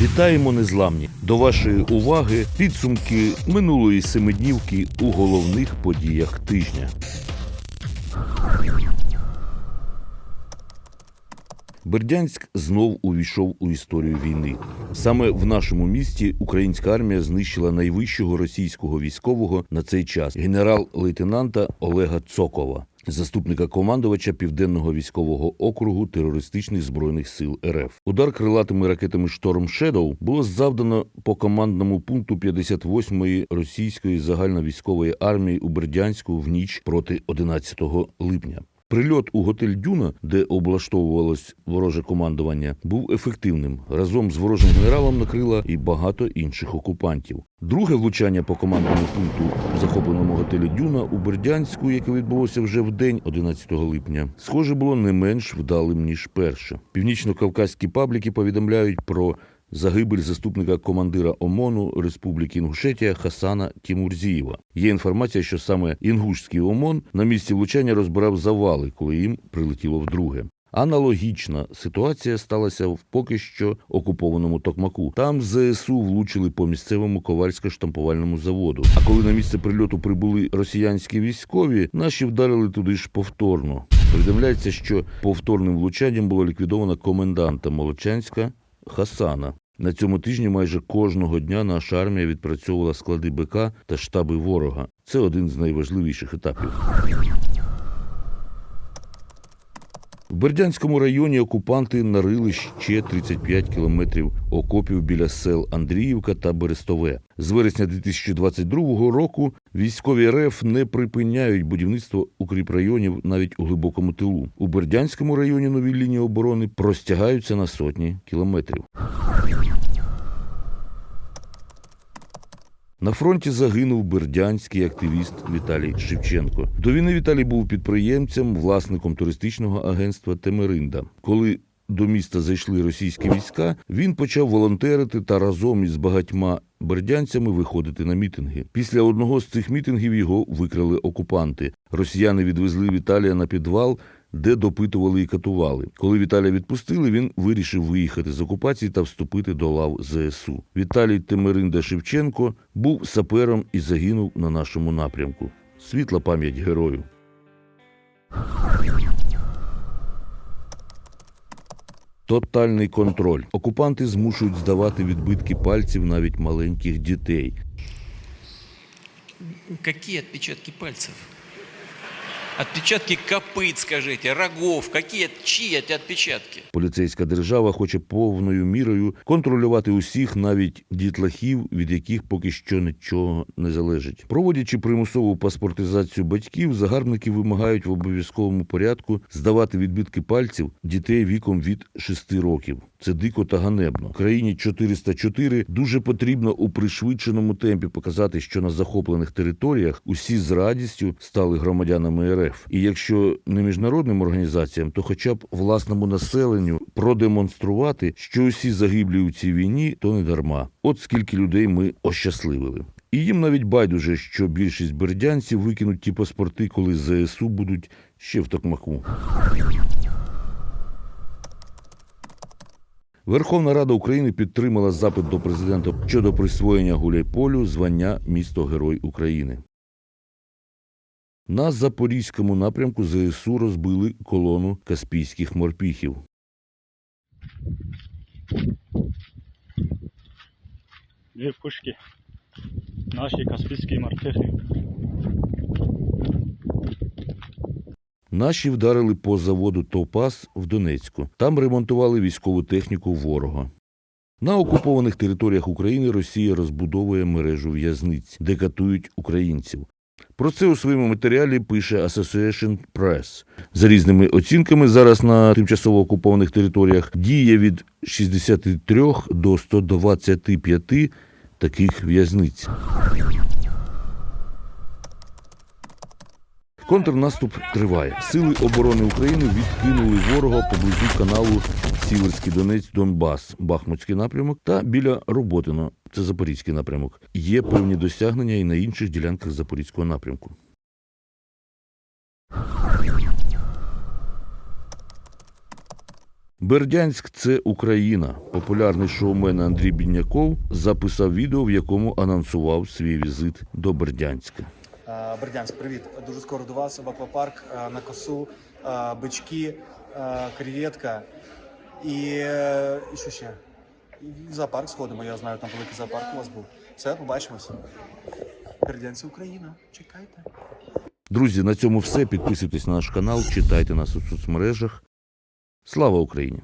Вітаємо незламні! До вашої уваги підсумки минулої семиднівки у головних подіях тижня. Бердянськ знов увійшов у історію війни. Саме в нашому місті українська армія знищила найвищого російського військового на цей час генерал-лейтенанта Олега Цокова, заступника командувача південного військового округу терористичних збройних сил РФ. Удар крилатими ракетами Шторм Шедоу було завдано по командному пункту 58-ї російської загальновійськової армії у Бердянську в ніч проти 11 липня. Прильот у готель Дюна, де облаштовувалось вороже командування, був ефективним. Разом з ворожим генералом накрила і багато інших окупантів. Друге влучання по командному пункту в захопленому готелі Дюна у Бердянську, яке відбулося вже в день 11 липня, схоже було не менш вдалим ніж перше. Північно-кавказькі пабліки повідомляють про загибель заступника командира ОМОНу Республіки Інгушетія Хасана Тімурзієва. Є інформація, що саме інгушський ОМОН на місці влучання розбирав завали, коли їм прилетіло вдруге. Аналогічна ситуація сталася в поки що окупованому Токмаку. Там ЗСУ влучили по місцевому ковальсько-штампувальному заводу. А коли на місце прильоту прибули росіянські військові, наші вдарили туди ж повторно. Повідомляється, що повторним влучанням було ліквідовано коменданта Молочанська Хасана. На цьому тижні майже кожного дня наша армія відпрацьовувала склади БК та штаби ворога. Це один з найважливіших етапів. Бердянському районі окупанти нарили ще 35 кілометрів окопів біля сел Андріївка та Берестове. З вересня 2022 року військові РФ не припиняють будівництво укріпрайонів навіть у глибокому тилу. У Бердянському районі нові лінії оборони простягаються на сотні кілометрів. На фронті загинув бердянський активіст Віталій Шевченко. До війни Віталій був підприємцем, власником туристичного агентства Темеринда. Коли до міста зайшли російські війська, він почав волонтерити та разом із багатьма бердянцями виходити на мітинги. Після одного з цих мітингів його викрали окупанти. Росіяни відвезли Віталія на підвал, де допитували і катували. Коли Віталія відпустили, він вирішив виїхати з окупації та вступити до лав ЗСУ. Віталій Темеринда Шевченко був сапером і загинув на нашому напрямку. Світла пам'ять герою. Тотальний контроль. Окупанти змушують здавати відбитки пальців навіть маленьких дітей. Какие отпечатки пальцев? Отпечатки копыт, скажите, рогов. Какие, чьи эти отпечатки? Поліцейська держава хоче повною мірою контролювати усіх, навіть дітлахів, від яких поки що нічого не залежить. Проводячи примусову паспортизацію батьків, загарбники вимагають в обов'язковому порядку здавати відбитки пальців дітей віком від 6 років. Це дико та ганебно. Країні 404 дуже потрібно у пришвидшеному темпі показати, що на захоплених територіях усі з радістю стали громадянами РФ. І якщо не міжнародним організаціям, то хоча б власному населенню продемонструвати, що усі загиблі у цій війні, то не дарма. От скільки людей ми ощасливили. І їм навіть байдуже, що більшість бердянців викинуть ті паспорти, коли ЗСУ будуть ще в Токмаку. Верховна Рада України підтримала запит до президента щодо присвоєння Гуляйполю звання місто Герой України. На запорізькому напрямку ЗСУ розбили колону каспійських морпіхів. Дві пушки. Наші каспійські мартихи. Наші вдарили по заводу Топас в Донецьку. Там ремонтували військову техніку ворога. На окупованих територіях України Росія розбудовує мережу в'язниць, де катують українців. Про це у своєму матеріалі пише Association Press. За різними оцінками, зараз на тимчасово окупованих територіях діє від 63 до 125 таких в'язниць. Контрнаступ триває. Сили оборони України відкинули ворога поблизу каналу Сіверський Донець, Донбас, Бахмутський напрямок та біля Роботино. Це Запорізький напрямок. Є певні досягнення і на інших ділянках Запорізького напрямку. Бердянськ це Україна. Популярний шоумен Андрій Бідняков записав відео, в якому анонсував свій візит до Бердянська. Е, Бердянськ, привіт. Дуже скоро до вас в аквапарк е, на косу, е, бички, креветка і, і що ще? І в зоопарк сходимо, я знаю, там великий зоопарк у вас був. Все, побачимося. Бердянці Україна. Чекайте. Друзі, на цьому все. Підписуйтесь на наш канал, читайте нас у соцмережах. Слава Україні!